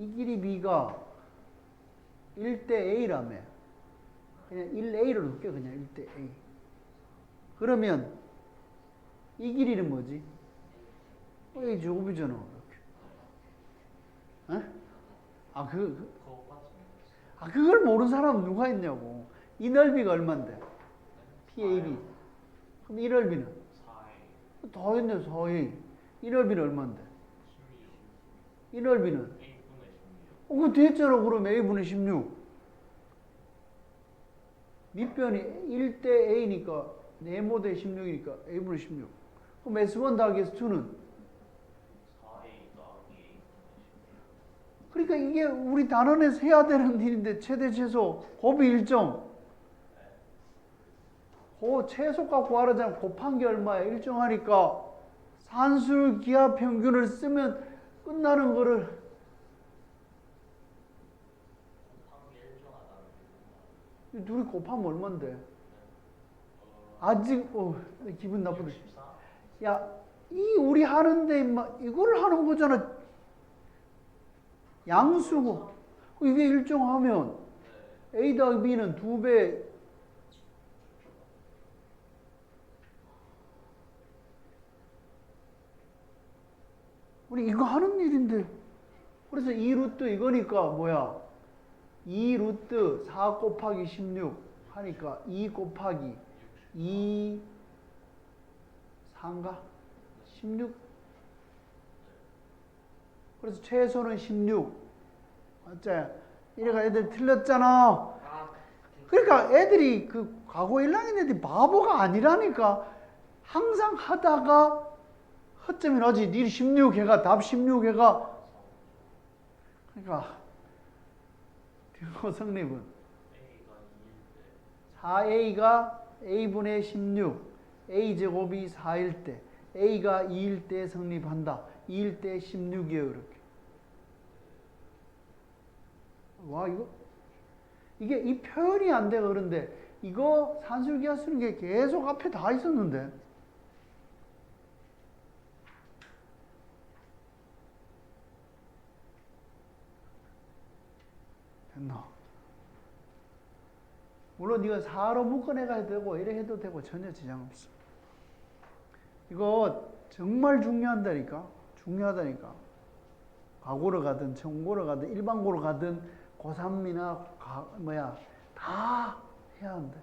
이 길이 B가 1대 A라며. 그냥 1A로 놓을게 그냥 1대 A. 그러면 이 길이는 뭐지? 어, A 제곱이잖아. 이렇게. 어? 아, 그, 그- 아, 그걸 모르는 사람은 누가 있냐고. 이 넓이가 얼만데? PAB. 그럼 이 넓이는? 4A 더 했네, 4A. 이 넓이는 얼만데? 16이 넓이는? A분의 16 어, 그거 됐잖아. 그럼 A분의 16. 밑변이 1대 A니까, 네모 대 16이니까 A분의 16. 그럼 S1 더하기 S2는? 4A 더하기 A분의 그러니까 이게 우리 단원에서 해야 되는 일인데, 최대 최소, 곱이 일정. 그 최소값 구하라잖아. 곱한 게 얼마야? 일정하니까 산술 기하 평균을 쓰면 끝나는 거를 16 곱한 게 일정하다는 얘기구나 둘이 곱하면 얼만데? 어, 아직 어 기분 나쁘네. 64 야, 이 우리 하는데 임마 이걸 하는 거잖아. 양수고 어, 이게 일정하면 A 더하기 B는 두 배. 우리 이거 하는 일인데. 그래서 2 루트 이거니까 뭐야? 2 루트 4 곱하기 16 하니까 2 곱하기 2 4인가? 16? 그래서 최소는 16. 맞지? 이래가 애들 틀렸잖아. 아 그러니까 애들이 그 과거 1학년 애들이 바보가 아니라니까. 항상 하다가 허점이 나지. 니 16 해가 답 16 해가. 그러니까 딩고 성립은 A가 2일 때 4a가 a분의 16, a 제곱이 4일 때, a가 2일 때 성립한다. 2일 때 16이에요, 이렇게. 와, 이거 이게 이 표현이 안 돼가 그런데 이거 산술기하 쓰는 게 계속 앞에 다 있었는데. 됐나? 물론 이거 사로 묶어내가 되고 이래 해도 되고 전혀 지장 없어. 이거 정말 중요한다니까. 중요하다니까. 과고로 가든 청고로 가든 일반고로 가든 고3이나 뭐야 다 해야 한대.